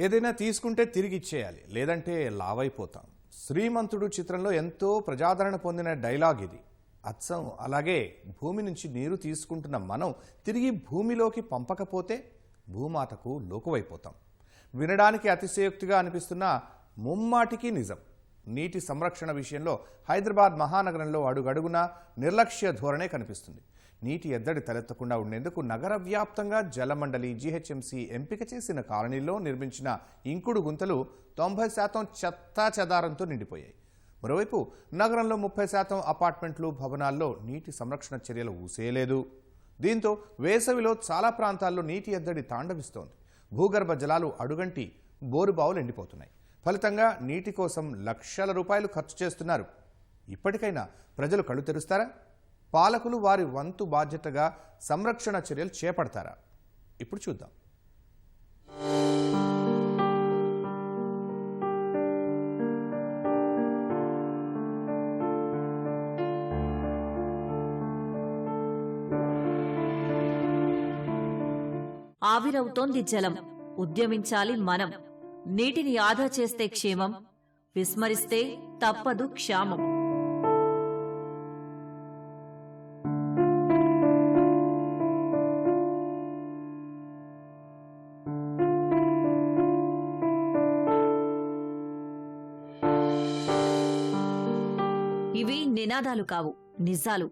ఏదైనా తీసుకుంటే తిరిగి ఇచ్చేయాలి. లేదంటే లావైపోతాం. శ్రీమంతుడు చిత్రంలో ఎంతో ప్రజాదరణ పొందిన డైలాగ్ ఇది. అచ్చం. అలాగే భూమి నుంచి నీరు తీసుకుంటున్న మనం తిరిగి భూమిలోకి పంపకపోతే భూమాతకు లోకువైపోతాం. వినడానికి అతిశయోక్తిగా అనిపిస్తున్న ముమ్మాటికి నిజం. నీటి సంరక్షణ విషయంలో హైదరాబాద్ మహానగరంలో అడుగడుగునా నిర్లక్ష్య ధోరణే కనిపిస్తుంది. నీటి ఎద్దడి తలెత్తకుండా ఉండేందుకు నగర వ్యాప్తంగా జలమండలి జీహెచ్ఎంసీ ఎంపిక చేసిన కాలనీల్లో నిర్మించిన ఇంకుడు గుంతలు తొంభై శాతం చెత్తా చెదారంతో నిండిపోయాయి. మరోవైపు నగరంలో ముప్పై శాతం అపార్ట్మెంట్లు భవనాల్లో నీటి సంరక్షణ చర్యలు ఊసేయలేదు దీంతో వేసవిలో చాలా ప్రాంతాల్లో నీటి ఎద్దడి తాండవిస్తోంది. భూగర్భ జలాలు అడుగంటి బోరుబావులు ఎండిపోతున్నాయి. ఫలితంగా నీటి కోసం లక్షల రూపాయలు ఖర్చు చేస్తున్నారు. ఇప్పటికైనా ప్రజలు కళ్ళు తెరుస్తారా? పాలకులు వారి వంతు బాధ్యతగా సంరక్షణ చర్యలు చేపడతారా? ఇప్పుడు చూద్దాం. ఆవిరవుతోంది జలం. ఉద్యమించాలి మనం. నీటిని ఆదా చేస్తే క్షేమం విస్మరిస్తే తప్పదు క్షామం. ఇవి నినాదాలు కావు నిజాలు.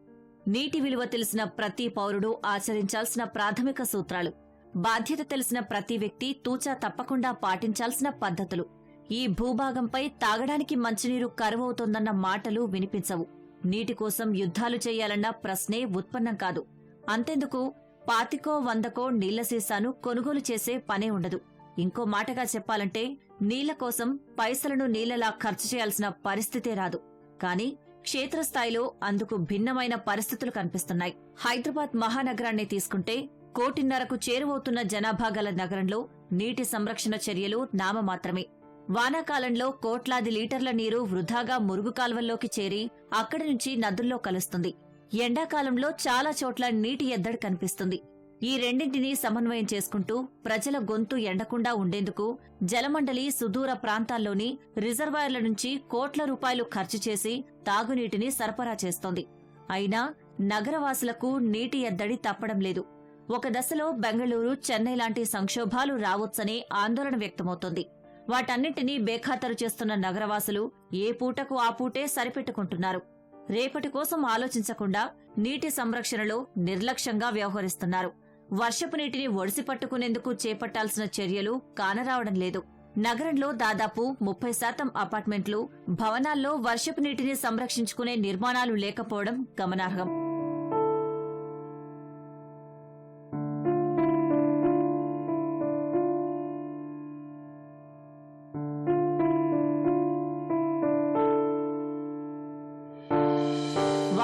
నీటి విలువ తెలిసిన ప్రతి పౌరుడు ఆచరించాల్సిన ప్రాథమిక సూత్రాలు. బాధ్యత తెలిసిన ప్రతి వ్యక్తి తూచా తప్పకుండా పాటించాల్సిన పద్ధతులు. ఈ భూభాగంపై తాగడానికి మంచినీరు కరువవుతోందన్న మాటలు వినిపించవు. నీటి కోసం యుద్ధాలు చేయాలన్న ప్రశ్నే ఉత్పన్నం కాదు. అంతెందుకు? పాతికో వందకో నీళ్ళ సీసాను కొనుగోలు చేసే పనే ఉండదు. ఇంకో మాటగా చెప్పాలంటే నీళ్ళ కోసం పైసలను నీళ్ళలా ఖర్చు చేయాల్సిన పరిస్థితే రాదు. కాని క్షేత్రస్థాయిలో అందుకు భిన్నమైన పరిస్థితులు కనిపిస్తున్నాయి. హైదరాబాద్ మహానగరాన్ని తీసుకుంటే కోటిన్నరకు చేరువవుతున్న జనాభా గల నగరంలో నీటి సంరక్షణ చర్యలు నామమాత్రమే. వానాకాలంలో కోట్లాది లీటర్ల నీరు వృధాగా మురుగు కాల్వల్లోకి చేరి అక్కడి నుంచి నదుల్లో కలుస్తుంది. ఎండాకాలంలో చాలా చోట్ల నీటి ఎద్దడి కనిపిస్తుంది. ఈ రెండింటినీ సమన్వయం చేసుకుంటూ ప్రజల గొంతు ఎండకుండా ఉండేందుకు జలమండలి సుదూర ప్రాంతాల్లోని రిజర్వాయర్ల నుంచి కోట్ల రూపాయలు ఖర్చు చేసి తాగునీటిని సరఫరా చేస్తోంది. అయినా నగరవాసులకు నీటి ఎద్దడి తప్పడం లేదు. ఒక దశలో బెంగళూరు చెన్నై లాంటి సంక్షోభాలు రావొచ్చనే ఆందోళన వ్యక్తమవుతోంది. వాటన్నింటినీ బేఖాతరు చేస్తున్న నగరవాసులు ఏ పూటకు ఆ పూటే సరిపెట్టుకుంటున్నారు. రేపటి కోసం ఆలోచించకుండా నీటి సంరక్షణలో నిర్లక్ష్యంగా వ్యవహరిస్తున్నారు. వర్షపు నీటిని ఒడిసి పట్టుకునేందుకు చేపట్టాల్సిన చర్యలు కానరావడం లేదు. నగరంలో దాదాపు ముప్పై శాతం అపార్ట్మెంట్లు భవనాల్లో వర్షపు నీటిని సంరక్షించుకునే నిర్మాణాలు లేకపోవడం గమనార్హం.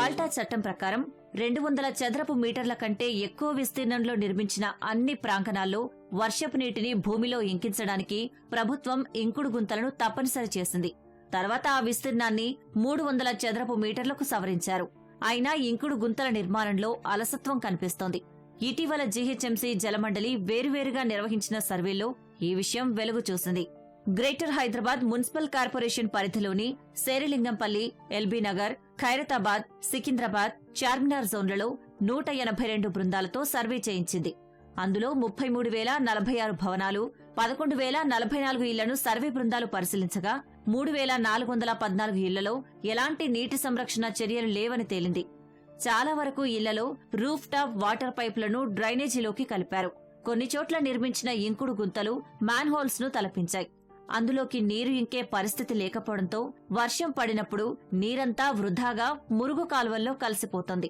వాల్టా చట్టం ప్రకారం రెండు వందల చదరపు మీటర్ల కంటే ఎక్కువ విస్తీర్ణంలో నిర్మించిన అన్ని ప్రాంగణాల్లో వర్షపు నీటిని భూమిలో ఇంకించడానికి ప్రభుత్వం ఇంకుడు గుంతలను తప్పనిసరి చేసింది. తర్వాత ఆ విస్తీర్ణాన్ని మూడు వందల చదరపు మీటర్లకు సవరించారు. అయినా ఇంకుడు గుంతల నిర్మాణంలో అలసత్వం కనిపిస్తోంది. ఇటీవల జీహెచ్ఎంసీ జలమండలి వేరువేరుగా నిర్వహించిన సర్వేలో ఈ విషయం వెలుగు చూసింది. గ్రేటర్ హైదరాబాద్ మున్సిపల్ కార్పొరేషన్ పరిధిలోని శేరిలింగంపల్లి ఎల్బీ నగర్ ఖైరతాబాద్ సికింద్రాబాద్ చార్మినార్ జోన్లలో నూట ఎనభై రెండు బృందాలతో సర్వే చేయించింది. అందులో ముప్పై మూడు వేల నలభై ఆరు భవనాలు పదకొండు వేల నలభై నాలుగు ఇళ్ళను సర్వే బృందాలు పరిశీలించగా మూడు వేల నాలుగు వందల పద్నాలుగు ఇళ్ళలో ఎలాంటి నీటి సంరక్షణ చర్యలు లేవని తేలింది. చాలా వరకు ఇళ్ళలో రూఫ్ టాప్ వాటర్ పైపులను డ్రైనేజీలోకి కలిపారు. కొన్ని చోట్ల నిర్మించిన ఇంకుడు గుంతలు మ్యాన్హోల్స్ను తలపించాయి. అందులోకి నీరు ఇంకే పరిస్థితి లేకపోవడంతో వర్షం పడినప్పుడు నీరంతా వృధాగా మురుగు కాలువల్లో కలిసిపోతోంది.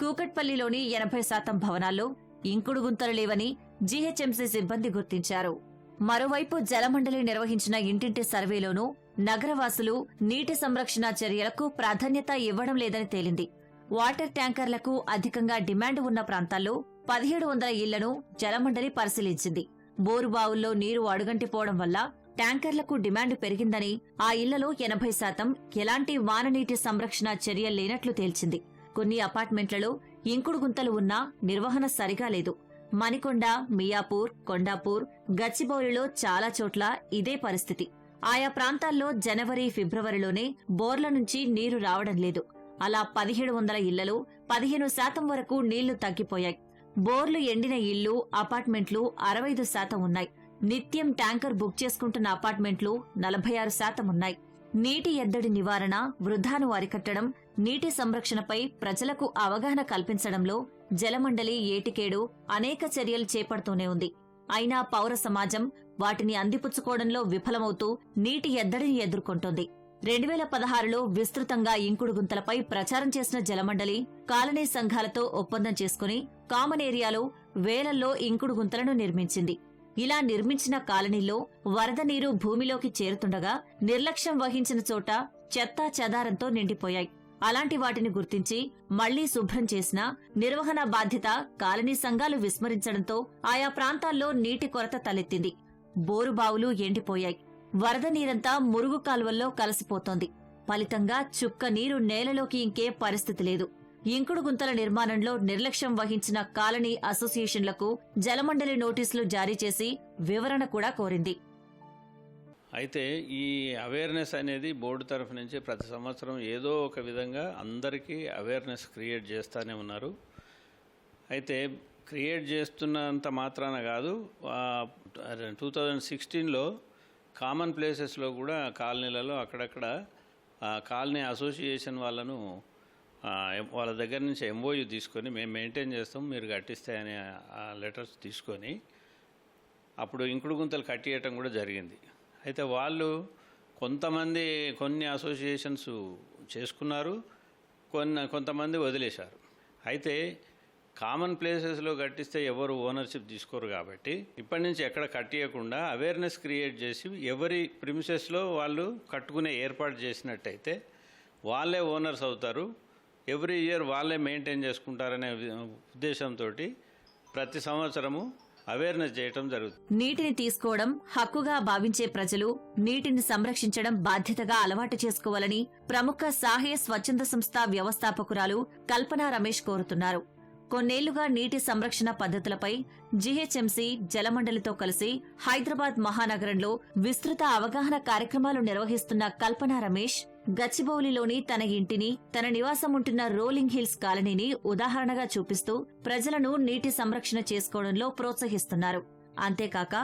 కూకట్పల్లిలోని ఎనభై శాతం భవనాల్లో ఇంకుడు గుంతలు లేవని జీహెచ్ఎంసీ సిబ్బంది గుర్తించారు. మరోవైపు జలమండలి నిర్వహించిన ఇంటింటి సర్వేలోనూ నగరవాసులు నీటి సంరక్షణ చర్యలకు ప్రాధాన్యత ఇవ్వడం లేదని తేలింది. వాటర్ ట్యాంకర్లకు అధికంగా డిమాండ్ ఉన్న ప్రాంతాల్లో పదిహేడు వందల ఇళ్ళను జలమండలి పరిశీలించింది. బోరుబావుల్లో నీరు అడుగంటిపోవడం వల్ల ట్యాంకర్లకు డిమాండ్ పెరిగిందని ఆ ఇళ్ళలో ఎనభై శాతం ఎలాంటి వాననీటి సంరక్షణ చర్య లేనట్లు తేల్చింది. కొన్ని అపార్ట్మెంట్లలో ఇంకుడు గుంతలు ఉన్నా నిర్వహణ సరిగా లేదు. మణికొండ మియాపూర్ కొండాపూర్ గచ్చిబౌలిలో చాలా చోట్ల ఇదే పరిస్థితి. ఆయా ప్రాంతాల్లో జనవరి ఫిబ్రవరిలోనే బోర్ల నుంచి నీరు రావడం లేదు. అలా పదిహేడు వందల ఇళ్ళలో పదిహేను శాతం వరకు నీళ్ళు తగ్గిపోయాయి. బోర్లు ఎండిన ఇళ్ళు అపార్ట్మెంట్లు అరవైదు శాతం ఉన్నాయి. నిత్యం ట్యాంకర్ బుక్ చేసుకుంటున్న అపార్ట్మెంట్లు నలభై ఆరు శాతం ఉన్నాయి. నీటి ఎద్దడి నివారణ వృధాను అరికట్టడం నీటి సంరక్షణపై ప్రజలకు అవగాహన కల్పించడంలో జలమండలి ఏటికేడు అనేక చర్యలు చేపడుతూనే ఉంది. అయినా పౌర సమాజం వాటిని అందిపుచ్చుకోవడంలో విఫలమవుతూ నీటి ఎద్దడిని ఎదుర్కొంటోంది. రెండు వేల పదహారులో విస్తృతంగా ఇంకుడు గుంతలపై ప్రచారం చేసిన జలమండలి కాలనీ సంఘాలతో ఒప్పందం చేసుకుని కామన్ ఏరియాలో వేలల్లో ఇంకుడు గుంతలను నిర్మించింది. ఇలా నిర్మించిన కాలనీలో వరద నీరు భూమిలోకి చేరుతుండగా నిర్లక్ష్యం వహించిన చోట చెత్తా చెదారంతో నిండిపోయాయి. అలాంటి వాటిని గుర్తించి మళ్ళీ శుభ్రం చేసినా నిర్వహణ బాధ్యత కాలనీ సంఘాలు విస్మరించడంతో ఆయా ప్రాంతాల్లో నీటి కొరత తలెత్తింది. బోరుబావులు ఎండిపోయాయి. వరద నీరంతా మురుగు కాలువల్లో కలిసిపోతోంది. ఫలితంగా చుక్క నీరు నేలలోకి ఇంకే పరిస్థితి లేదు. ఇంకుడు గుంతల నిర్మాణంలో నిర్లక్ష్యం వహించిన కాలనీ అసోసియేషన్లకు జలమండలి నోటీసులు జారీ చేసి వివరణ కూడా కోరింది. అయితే ఈ అవేర్నెస్ అనేది బోర్డు తరఫు నుంచి ప్రతి సంవత్సరం ఏదో ఒక విధంగా అందరికీ అవేర్నెస్ క్రియేట్ చేస్తూనే ఉన్నారు. అయితే క్రియేట్ చేస్తున్నంత మాత్రాన కాదు టూ థౌజండ్ సిక్స్టీన్లో కామన్ ప్లేసెస్లో కూడా కాలనీలలో అక్కడక్కడ కాలనీ అసోసియేషన్ వాళ్ళను వాళ్ళ దగ్గర నుంచి ఎంఓయు తీసుకొని మేము మెయింటైన్ చేస్తాం మీరు కట్టిస్తాయనే ఆ లెటర్స్ తీసుకొని అప్పుడు ఇంకుడు గుంతలు కట్టియటం కూడా జరిగింది. అయితే వాళ్ళు కొంతమంది కొన్ని అసోసియేషన్స్ చేసుకున్నారు కొన్ని కొంతమంది వదిలేశారు. అయితే కామన్ ప్లేసెస్లో కట్టిస్తే ఎవరు ఓనర్షిప్ తీసుకోరు కాబట్టి ఇప్పటి నుంచి ఎక్కడ కట్టియకుండా అవేర్నెస్ క్రియేట్ చేసి ఎవరి ప్రిమిసెస్లో వాళ్ళు కట్టుకునే ఏర్పాటు చేసినట్టయితే వాళ్ళే ఓనర్స్ అవుతారు ఎవ్రీ ఇయర్ వాళ్ళే మెయింటైన్ చేసుకుంటారనే ఉద్దేశంతో ప్రతి సంవత్సరము అవేర్నెస్ చేయటం జరుగుతుంది. నీటిని తీసుకోవడం హక్కుగా భావించే ప్రజలు నీటిని సంరక్షించడం బాధ్యతగా అలవాటు చేసుకోవాలని ప్రముఖ సాహే స్వచ్ఛంద సంస్థ వ్యవస్థాపకురాలు కల్పన రమేష్ కోరుతున్నారు. కొన్నేళ్ళుగా నీటి సంరక్షణ పద్ధతులపై జీహెచ్ఎంసీ జలమండలితో కలిసి హైదరాబాద్ మహానగరంలో విస్తృత అవగాహన కార్యక్రమాలు నిర్వహిస్తున్న కల్పన రమేష్ గచ్చిబౌలిలోని తన ఇంటిని తన నివాసం ఉంటున్న రోలింగ్ హిల్స్ కాలనీని ఉదాహరణగా చూపిస్తూ ప్రజలను నీటి సంరక్షణ చేసుకోవడంలో ప్రోత్సహిస్తున్నారు. అంతేకాక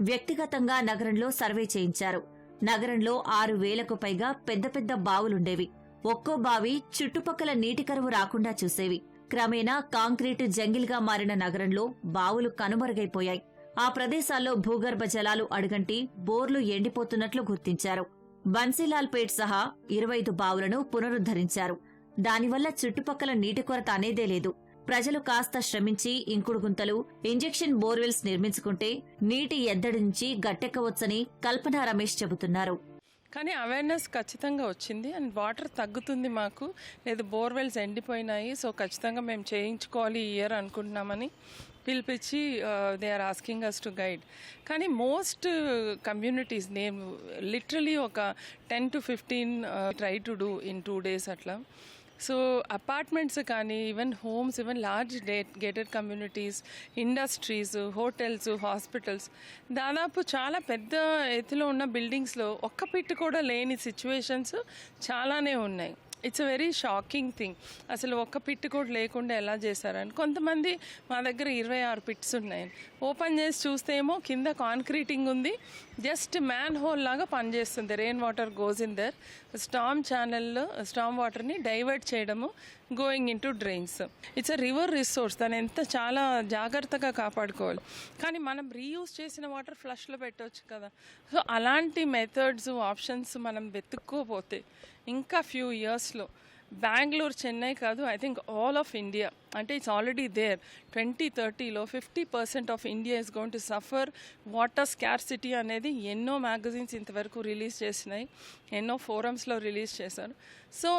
వ్యక్తిగతంగా నగరంలో సర్వే చేయించారు. నగరంలో ఆరు వేలకు పైగా పెద్ద పెద్ద బావులుండేవి. ఒక్కో బావి చుట్టుపక్కల నీటి కరువు రాకుండా చూసేవి. క్రమేణా కాంక్రీటు జంగిల్గా మారిన నగరంలో బావులు కనుమరుగైపోయాయి. ఆ ప్రదేశాల్లో భూగర్భ జలాలు అడుగంటి బోర్లు ఎండిపోతున్నట్లు గుర్తించారు. బన్సీలాల్పేట్ సహా ఇరవై ఐదు బావులను పునరుద్ధరించారు. దానివల్ల చుట్టుపక్కల నీటి కొరత అనేదే లేదు. ప్రజలు కాస్త శ్రమించి ఇంకుడు గుంతలు ఇంజెక్షన్ బోర్వెల్స్ నిర్మించుకుంటే నీటి ఎద్దడి నుంచి గట్టెక్కవచ్చని కల్పన రమేష్ చెబుతున్నారు. కానీ అవేర్నెస్ ఖచ్చితంగా వచ్చింది. అండ్ వాటర్ తగ్గుతుంది మాకు. లేదు బోర్వెల్స్ ఎండిపోయినాయి. సో ఖచ్చితంగా మేము చేయించుకోవాలి ఈ ఇయర్ అనుకుంటున్నామని పిలిపించి they are asking us to guide కానీ మోస్ట్ కమ్యూనిటీస్ నేను లిటరలీ ఒక ten to fifteen try to do in two days అట్లా. సో అపార్ట్మెంట్స్ కానీ even homes even large gated communities industries hotels hospitals దాదాపు చాలా పెద్ద ఎత్తులో ఉన్న బిల్డింగ్స్లో ఒక్క పిట్ కూడా లేని సిచ్యువేషన్స్ చాలానే ఉన్నాయి. It's a very shocking thing అసలు ఒక్క పిట్ కూడా లేకుండా ఎలా చేశారని. కొంతమంది మా దగ్గర ఇరవై ఆరు పిట్స్ ఉన్నాయి. ఓపెన్ చేసి చూస్తే ఏమో కింద కాంక్రీటింగ్ ఉంది. జస్ట్ మ్యాన్ హోల్ లాగా పనిచేస్తుంది. Rain water goes in the storm ఛానల్లో స్టామ్ వాటర్ని డైవర్ట్ చేయడము going into drains it's a river resource దాన్ని ఎంత చాలా జాగ్రత్తగా కాపాడుకోవాలి. కానీ మనం రీయూజ్ చేసిన వాటర్ ఫ్లష్లో పెట్టవచ్చు కదా. సో అలాంటి మెథడ్స్ ఆప్షన్స్ మనం వెతుక్కోపోతే ఇంకా ఫ్యూ ఇయర్స్లో బెంగళూరు చెన్నై కాదు I think all of India అంటే it's already there twenty థర్టీలో fifty percent of India is going to suffer water scarcity అనేది ఎన్నో మ్యాగజైన్స్ ఇంతవరకు రిలీజ్ చేసినాయి. ఎన్నో ఫోరమ్స్లో రిలీజ్ చేశారు. So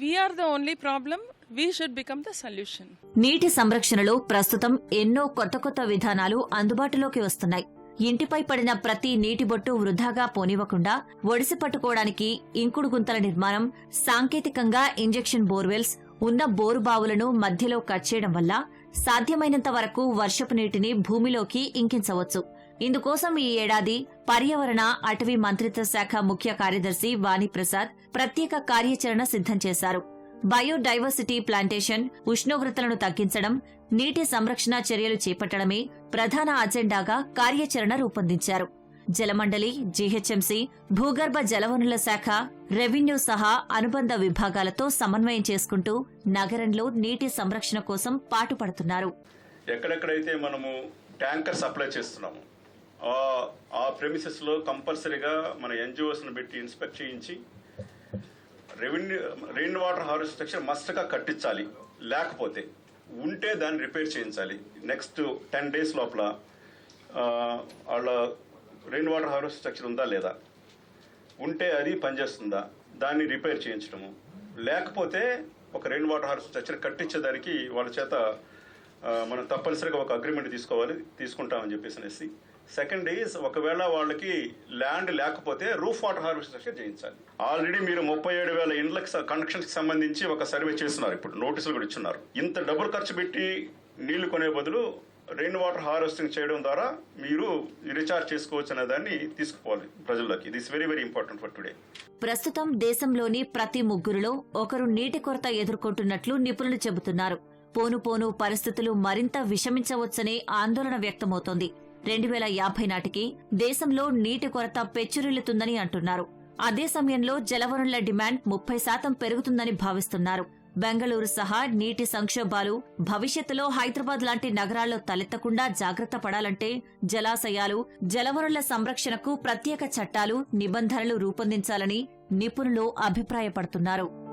we are the only problem we should become the solution నీటి సంరక్షణలో ప్రస్తుతం ఎన్నో కొత్త కొత్త విధానాలు అందుబాటులోకి వస్తున్నాయి. ఇంటిపై పడిన ప్రతి నీటి బొట్టు వృధాగా పోనివ్వకుండా ఒడిసి పట్టుకోవడానికి ఇంకుడు గుంతల నిర్మాణం సాంకేతికంగా ఇంజెక్షన్ బోర్వెల్స్ ఉన్న బోరు బావులను మధ్యలో కట్ చేయడం వల్ల సాధ్యమైనంత వరకు వర్షపు నీటిని భూమిలోకి ఇంకించవచ్చు. ఇందుకోసం ఈ ఏడాది పర్యావరణ అటవీ మంత్రిత్వ శాఖ ముఖ్య కార్యదర్శి వాణిప్రసాద్ ప్రత్యేక కార్యాచరణ సిద్ధం చేశారు. బయోడైవర్సిటీ ప్లాంటేషన్ ఉష్ణోగ్రతలను తగ్గించడం నీటి సంరక్షణ చర్యలు చేపట్టడమే ప్రధాన అజెండాగా కార్యాచరణ రూపొందించారు. జలమండలి జీహెచ్ఎంసీ భూగర్భ జలవనుల శాఖ రెవెన్యూ సహా అనుబంధ విభాగాలతో సమన్వయం చేసుకుంటూ నగరంలో నీటి సంరక్షణ కోసం పాటుపడుతున్నారు. ఎక్కడెక్కడైతే మనము ట్యాంకర్ సప్లై చేస్తున్నాము ఆ- ఆ ప్రెమిసెస్లో కంపల్సరీగా మన ఎన్జిఓస్ని పెట్టి ఇన్స్పెక్ట్ చేయించి revenue rain water harvest structure మస్ట్గా కట్టించాలి. లేకపోతే ఉంటే దాన్ని రిపేర్ చేయించాలి. నెక్స్ట్ టెన్ డేస్ లోపల వాళ్ళ రెయిన్ వాటర్ హార్వెస్ట్ స్ట్రక్చర్ ఉందా లేదా? ఉంటే అది పనిచేస్తుందా? దాన్ని రిపేర్ చేయించడము. లేకపోతే ఒక రెయిన్ వాటర్ హార్వెస్ట్ స్ట్రక్చర్ కట్టించేదానికి వాళ్ళ చేత మనం తప్పనిసరిగా ఒక అగ్రిమెంట్ తీసుకోవాలి తీసుకుంటామని చెప్పేసి అనేసి సెకండ్ ఈజ్ ఒకవేళ వాళ్ళకి ల్యాండ్ లేకపోతే రూఫ్ వాటర్ హార్వెస్టింగ్ చేయించాలి. ఆల్రెడీ మీరు ముప్పై ఏడు వేల ఇండ్లకి కనెక్షన్కి సంబంధించి ఒక సర్వే చేస్తున్నారు ఇప్పుడు నోటీసులు కూడా ఇచ్చున్నారు. ఇంత డబ్బులు ఖర్చు పెట్టి నీళ్ళు కొనే బదులు రెయిన్ వాటర్ హార్వెస్టింగ్ చేయడం ద్వారా మీరు రీఛార్జ్ చేసుకోవచ్చు అనే దాన్ని తీసుకుపోవాలి ప్రజల్లోకి. This very very important for today ప్రస్తుతం దేశంలోని ప్రతి ముగ్గురులో ఒకరు నీటి కొరత ఎదుర్కొంటున్నట్లు నిపుణులు చెబుతున్నారు. పోను పోను పరిస్థితులు మరింత విషమించవచ్చనే ఆందోళన వ్యక్తమవుతోంది. రెండు వేల యాభై నాటికి దేశంలో నీటి కొరత పెచ్చురిల్లుతుందని అంటున్నారు. అదే సమయంలో జలవనరుల డిమాండ్ ముప్పై శాతం పెరుగుతుందని భావిస్తున్నారు. బెంగళూరు సహా నీటి సంక్షోభాలు భవిష్యత్తులో హైదరాబాద్ లాంటి నగరాల్లో తలెత్తకుండా జాగ్రత్త పడాలంటే జలాశయాలు జలవనరుల సంరక్షణకు ప్రత్యేక చట్టాలు నిబంధనలు రూపొందించాలని నిపుణులు అభిప్రాయపడుతున్నారు.